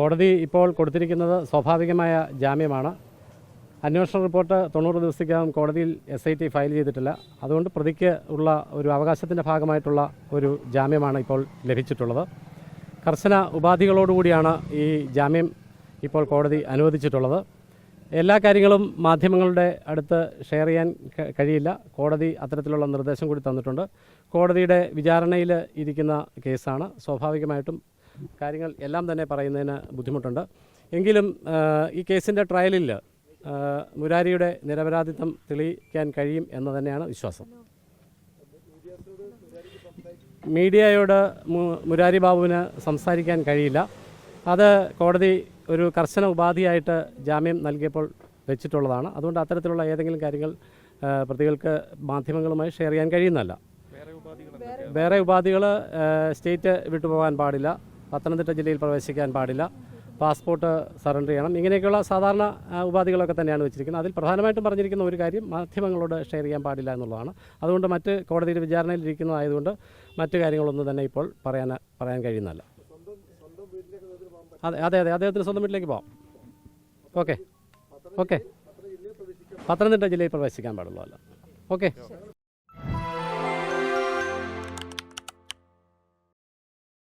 കോടതി ഇപ്പോൾ കൊടുത്തിരിക്കുന്നത് സ്വാഭാവികമായ ജാമ്യമാണ്. അന്വേഷണ റിപ്പോർട്ട് തൊണ്ണൂറ് ദിവസത്തേക്കകം കോടതിയിൽ എസ് ഐ ടി ഫയൽ ചെയ്തിട്ടില്ല. അതുകൊണ്ട് പ്രതിക്ക് ഉള്ള ഒരു അവകാശത്തിന്റെ ഭാഗമായിട്ടുള്ള ഒരു ജാമ്യമാണ് ഇപ്പോൾ ലഭിച്ചിട്ടുള്ളത്. കർശന ഉപാധികളോടുകൂടിയാണ് ഈ ജാമ്യം ഇപ്പോൾ കോടതി അനുവദിച്ചിട്ടുള്ളത്. എല്ലാ കാര്യങ്ങളും മാധ്യമങ്ങളുടെ അടുത്ത് ഷെയർ ചെയ്യാൻ കഴിയില്ല. കോടതി അത്തരത്തിലുള്ള നിർദ്ദേശം കൂടി തന്നിട്ടുണ്ട്. കോടതിയുടെ വിചാരണയിൽ ഇരിക്കുന്ന കേസാണ്. സ്വാഭാവികമായിട്ടും കാര്യങ്ങൾ എല്ലാം തന്നെ പറയുന്നതിന് ബുദ്ധിമുട്ടുണ്ട്. എങ്കിലും ഈ കേസിന്റെ ട്രയലിൽ മുരാരിയുടെ നിരപരാധിത്വം തെളിയിക്കാൻ കഴിയും എന്ന് തന്നെയാണ് വിശ്വാസം. മീഡിയയോട് മുരാരി ബാബുവിന് സംസാരിക്കാൻ കഴിയില്ല. അത് കോടതി ഒരു കർശന ഉപാധിയായിട്ട് ജാമ്യം നൽകിയപ്പോൾ വെച്ചിട്ടുള്ളതാണ്. അതുകൊണ്ട് അത്തരത്തിലുള്ള ഏതെങ്കിലും കാര്യങ്ങൾ പ്രതികൾക്ക് മാധ്യമങ്ങളുമായി ഷെയർ ചെയ്യാൻ കഴിയുന്നതല്ല. വേറെ ഉപാധികൾ സ്റ്റേറ്റ് വിട്ടുപോകാൻ പാടില്ല. പത്തനംതിട്ട ജില്ലയിൽ പ്രവേശിക്കാൻ പാടില്ല. പാസ്പോർട്ട് സറണ്ടർ ചെയ്യണം. ഇങ്ങനെയൊക്കെയുള്ള സാധാരണ ഉപാധികളൊക്കെ തന്നെയാണ് വെച്ചിരിക്കുന്നത്. അതിൽ പ്രധാനമായിട്ടും പറഞ്ഞിരിക്കുന്ന ഒരു കാര്യം മാധ്യമങ്ങളോട് ഷെയർ ചെയ്യാൻ പാടില്ല എന്നുള്ളതാണ്. അതുകൊണ്ട് മറ്റ് കോടതിയുടെ വിചാരണയിൽ ഇരിക്കുന്നതായതുകൊണ്ട് മറ്റു കാര്യങ്ങളൊന്നും തന്നെ ഇപ്പോൾ പറയാൻ പറയാൻ കഴിയുന്നതല്ല. അതെ അതെ അതെ. അദ്ദേഹത്തിന് സ്വന്തം വീട്ടിലേക്ക് പോകാം ഓക്കെ. ഓക്കെ. പത്തനംതിട്ട ജില്ലയിൽ പ്രവേശിക്കാൻ പാടുള്ളൂ അല്ല ഓക്കെ.